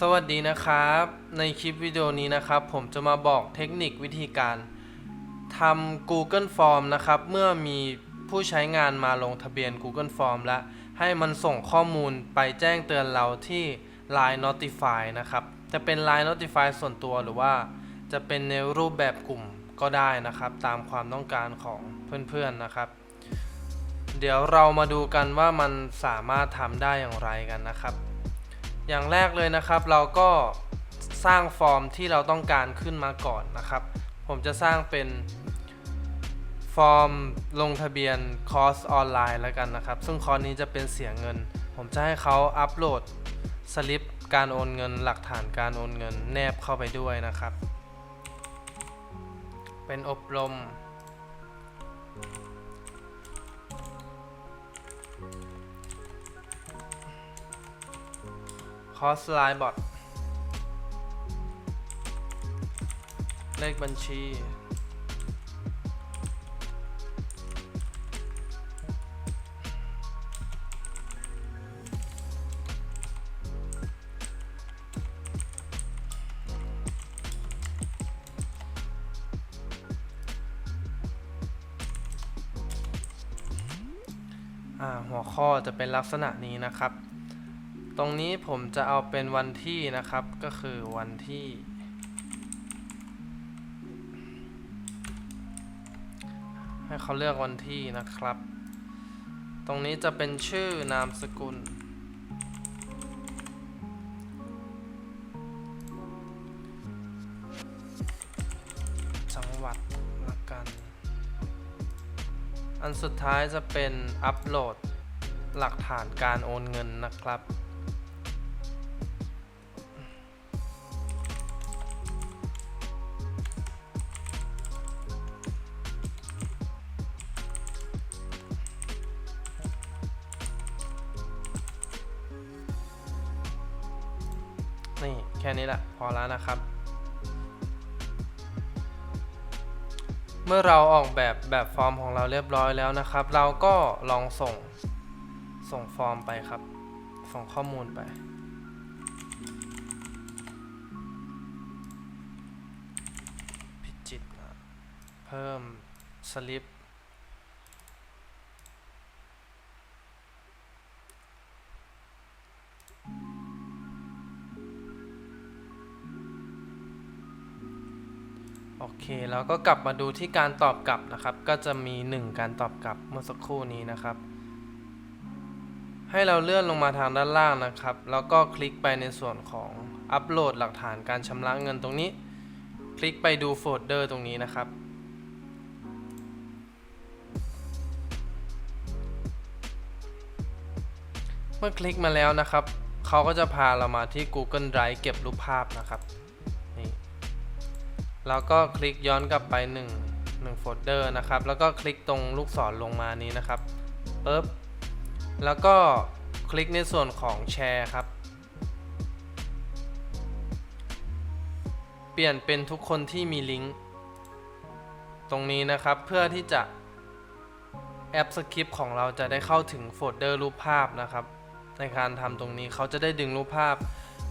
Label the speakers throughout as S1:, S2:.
S1: สวัสดีนะครับ ในคลิปวิดีโอนี้นะครับ ผมจะมาบอกเทคนิควิธีการทำ Google Form นะครับ เมื่อมีผู้ใช้งานมาลงทะเบียน Google Form และให้มันส่งข้อมูลไปแจ้งเตือนเราที่ Line Notify นะครับ จะเป็น Line Notify ส่วนตัวหรือว่าจะเป็นในรูปแบบกลุ่มก็ได้นะครับ ตามความต้องการของเพื่อนๆนะครับ เดี๋ยวเรามาดูกันว่ามันสามารถทำได้อย่างไรกันนะครับ อย่างแรกเลยนะครับ เราก็สร้างฟอร์มที่เราต้องการขึ้นมาก่อนนะครับ ผมจะสร้างเป็นฟอร์มลงทะเบียนคอร์สออนไลน์แล้วกันนะครับ ซึ่งคอร์สนี้จะเป็นเสียเงิน ผมจะให้เขาอัปโหลดสลิปการโอนเงิน หลักฐานการโอนเงิน แนบเข้าไปด้วยนะครับ เป็นอบรม คอสไลน์บอทเลขบัญชี หัวข้อจะเป็นลักษณะนี้นะครับ ตรงนี้ผมจะเอาเป็นวันที่นะครับก็คือวันที่ ให้เขาเลือกวันที่นะครับ ตรงนี้จะเป็นชื่อนามสกุล จังหวัดละกัน อันสุดท้ายจะเป็นอัปโหลดหลักฐานการโอนเงินนะครับ ค่นี้แหละพอแล้วนะครับ เมื่อเราออกแบบแบบฟอร์มของเราเรียบร้อยแล้วนะครับ เราก็ลองส่งส่งฟอร์มไปครับ ส่งข้อมูลไป พิจิต เพิ่มสลิป โอเคแล้วก็กลับมาดูที่การตอบกลับนะครับ ก็จะมี 1 การตอบกลับเมื่อสักครู่นี้นะครับ ให้เราเลื่อนลงมาทางด้านล่างนะครับ แล้วก็คลิกไปในส่วนของอัปโหลดหลักฐานการชำระเงินตรงนี้ คลิกไปดูโฟลเดอร์ตรงนี้นะครับเมื่อคลิกมาแล้วนะครับ เขาก็จะพาเรามาที่ Google Drive เก็บรูปภาพนะครับ แล้วก็คลิกย้อนกลับไป1 1โฟลเดอร์นะครับ แล้วก็คลิกตรงลูกศรลงมานี้นะครับปึ๊บแล้วก็คลิกในส่วนของแชร์ครับ เปลี่ยนเป็นทุกคนที่มีลิงก์ตรงนี้นะครับเพื่อที่จะแอปสคริปต์ของเราจะได้เข้าถึงโฟลเดอร์รูปภาพนะครับ ในการทำตรงนี้เขาจะได้ดึงรูปภาพ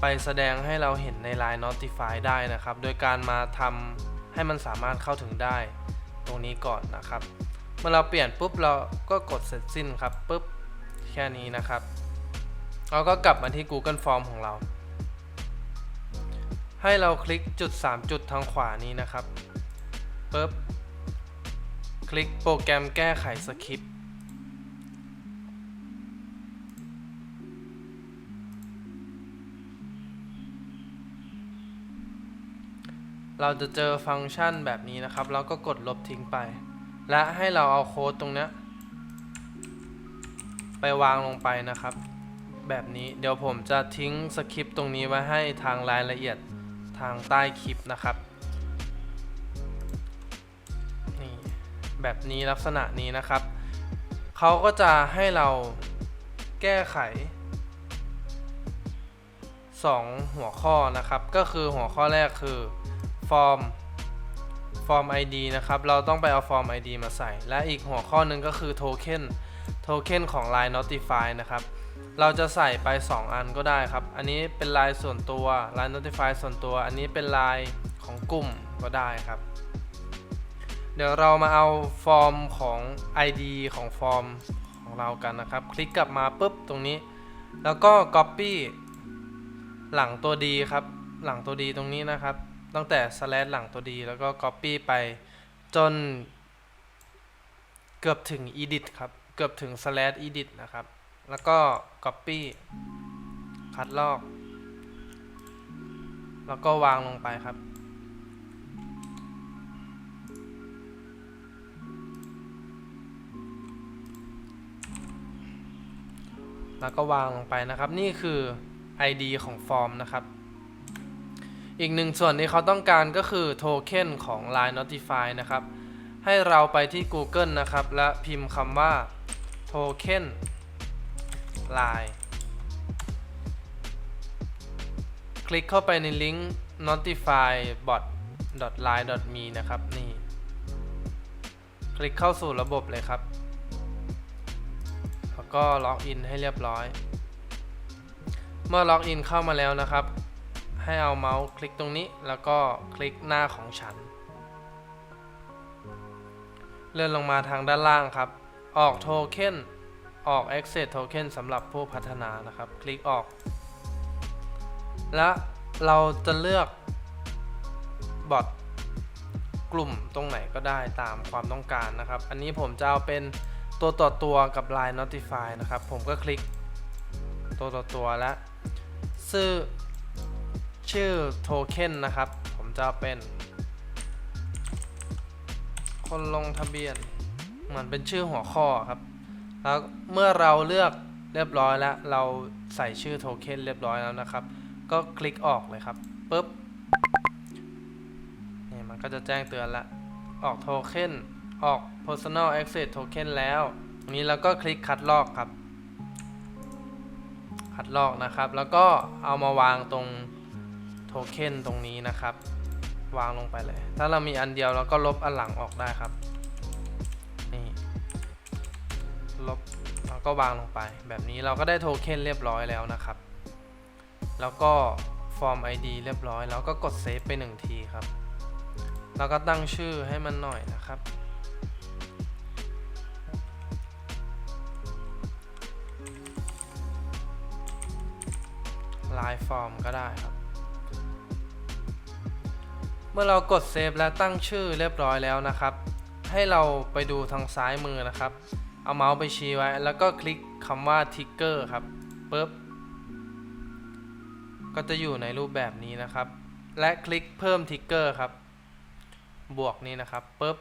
S1: ไปแสดงให้เราเห็นใน Line Notify ได้นะครับ โดยการมาทำให้มันสามารถเข้าถึงได้ ตรงนี้ก่อนนะครับ เมื่อเราเปลี่ยนปุ๊บเราก็กดเสร็จสิ้นครับปุ๊บแค่นี้นะครับเราก็กลับมาที่ Google Form ของเรา ให้เราคลิกจุด 3 จุดทางขวานี้นะครับปุ๊บคลิกโปรแกรมแก้ไขสคริปต์ เราจะเจอฟังก์ชันแบบนี้นะครับเราก็กดลบทิ้งไป และให้เราเอาโค้ดตรงเนี้ไปวางลงไปนะครับ แบบนี้เดี๋ยวผมจะทิ้งสคริปต์ตรงนี้ไว้ให้ทางรายละเอียดทางใต้คลิปนะครับนี่แบบนี้ลักษณะนี้นะครับเขาก็จะให้เราแก้ไข 2 หัวข้อนะครับ ก็คือหัวข้อแรกคือ ฟอร์มฟอร์ม ID นะครับ เราต้องไปเอาฟอร์ม ID มาใส่ และอีกหัวข้อหนึ่งก็คือโทเค็นโทเค็นของ Line Notify นะครับ เราจะใส่ไป 2 อันก็ได้ครับ อันนี้เป็นลายส่วนตัวลาย notify ส่วนตัว อันนี้เป็นลายของกลุ่มก็ได้ครับ เดี๋ยวเรามาเอาฟอร์มของ ID ของฟอร์มของเรากันนะครับ คลิกกลับมาปุ๊บตรงนี้ แล้วก็ copy หลังตัวดีครับ หลังตัวดีตรงนี้นะครับ ตั้งแต่ slash หลังตัวดีแล้วก็ copy ไปจน เกือบถึง edit ครับ เกือบถึง slash edit นะครับ แล้วก็ copy คัดลอก แล้วก็วางลงไปครับแล้วก็วางลงไปนะครับ นี่คือ ID ของฟอร์มนะครับ อีกหนึ่งส่วนที่เขาต้องการก็คือโทเค็นของ Line Notify นะครับ ให้เราไปที่ Google นะครับ และพิมพ์คำว่า token line คลิกเข้าไปในลิงก์ notify bot line me นะครับ นี่ คลิกเข้าสู่ระบบเลยครับ แล้วก็ล็อกอินให้เรียบร้อย เมื่อล็อกอินเข้ามาแล้วนะครับ ให้เอาเมาส์คลิกตรงนี้ แล้วก็คลิกหน้าของฉัน เลื่อนลงมาทางด้านล่างครับ ออกโทเค็นออก Access Token สำหรับผู้พัฒนานะครับ คลิกออก และเราจะเลือกบอทกลุ่มตรงไหนก็ได้ตามความต้องการนะครับ อันนี้ผมจะเอาเป็นตัวต่อตัวกับ Line Notify นะครับ ผมก็คลิกตัวต่อตัวและชื่อ ชื่อโทเค็นนะครับ ผมจะเป็น คนลงทะเบียน เหมือนเป็นชื่อหัวข้อครับ แล้วเมื่อเราเลือกเรียบร้อยแล้ว เราใส่ชื่อโทเค็นเรียบร้อยแล้วนะครับ ก็คลิกออกเลยครับปุ๊บนี่มันก็จะแจ้งเตือนละ ออกโทเค็นออก personal access token แล้วนี้เราก็คลิกคัดลอกครับ คัดลอกนะครับ แล้วก็เอามาวางตรง โทเค็นตรงนี้นะครับ วางลงไปเลย ถ้าเรามีอันเดียวเราก็ลบอันหลังออกได้ครับ นี่ ลบแล้วก็วางลงไป แบบนี้เราก็ได้โทเค็นเรียบร้อยแล้วนะครับ แล้วก็ฟอร์ม ID เรียบร้อย แล้วก็กดเซฟไปหนึ่งทีครับ แล้วก็ตั้งชื่อให้มันหน่อยนะครับลายฟอร์มก็ได้ครับ มื่อเรากดเซฟและตั้งชื่อเรียบร้อยแล้วนะครับ ให้เราไปดูทางซ้ายมือนะครับ เอาเมาส์ไปชี้ไว้ แล้วก็คลิกคำว่าทิกเกอร์ครับปุ๊บก็จะอยู่ในรูปแบบนี้นะครับ และคลิกเพิ่มทิกเกอร์ครับ บวกนี้นะครับปุ๊บ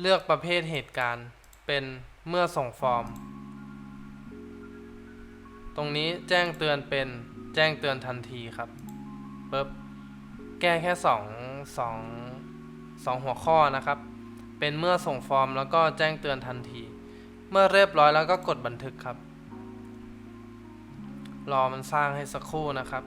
S1: เลือกประเภทเหตุการณ์เป็นเมื่อส่งฟอร์ม ตรงนี้แจ้งเตือนเป็นแจ้งเตือนทันทีครับ ปุ๊บแก้แค่สองสองสองหัวข้อนะครับ เป็นเมื่อส่งฟอร์มแล้วก็แจ้งเตือนทันที เมื่อเรียบร้อยแล้วก็กดบันทึกครับ รอมันสร้างให้สักครู่นะครับ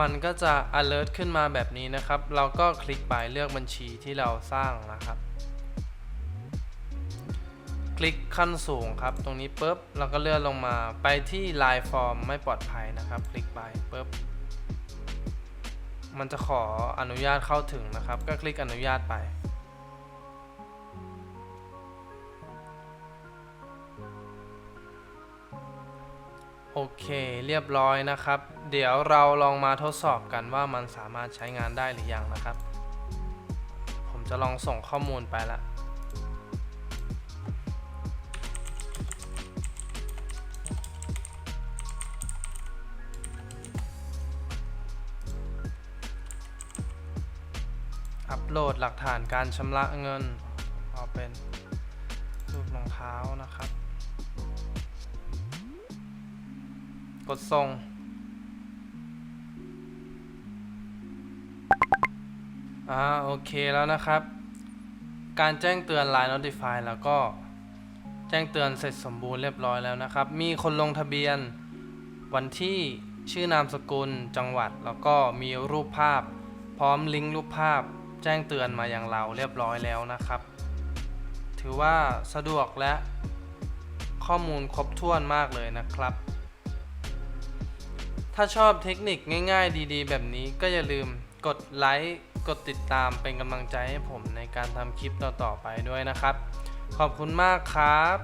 S1: มันก็จะ alert ขึ้นมาแบบนี้นะครับ เราก็คลิกไปเลือกบัญชีที่เราสร้างนะครับ คลิกขั้นสูงครับ ตรงนี้ปุ๊บเราก็เลื่อนลงมาไปที่ Line Form ไม่ปลอดภัยนะครับ คลิกไปปุ๊บมันจะขออนุญาตเข้าถึงนะครับ ก็คลิกอนุญาตไป โอเคเรียบร้อยนะครับ เดี๋ยวเราลองมาทดสอบกันว่ามันสามารถใช้งานได้หรือยังนะครับ ผมจะลองส่งข้อมูลไปละ โหลดหลักฐานการชำระเงินเอาเป็นรูปรองเท้านะครับ กดส่ง อ่าโอเคแล้วนะครับ การแจ้งเตือน Line Notify แล้วก็แจ้งเตือนเสร็จสมบูรณ์เรียบร้อยแล้วนะครับ มีคนลงทะเบียน วันที่ชื่อนามสกุลจังหวัด แล้วก็มีรูปภาพ พร้อมลิงก์รูปภาพ แจ้งเตือนมาอย่างเราเรียบร้อยแล้วนะครับ ถือว่าสะดวกและข้อมูลครบถ้วนมากเลยนะครับ ถ้าชอบเทคนิคง่ายๆดีๆ แบบนี้ก็อย่าลืมกดไลค์กดติดตามเป็นกำลังใจให้ผมในการทำคลิปต่อๆไปด้วยนะครับ ขอบคุณมากครับ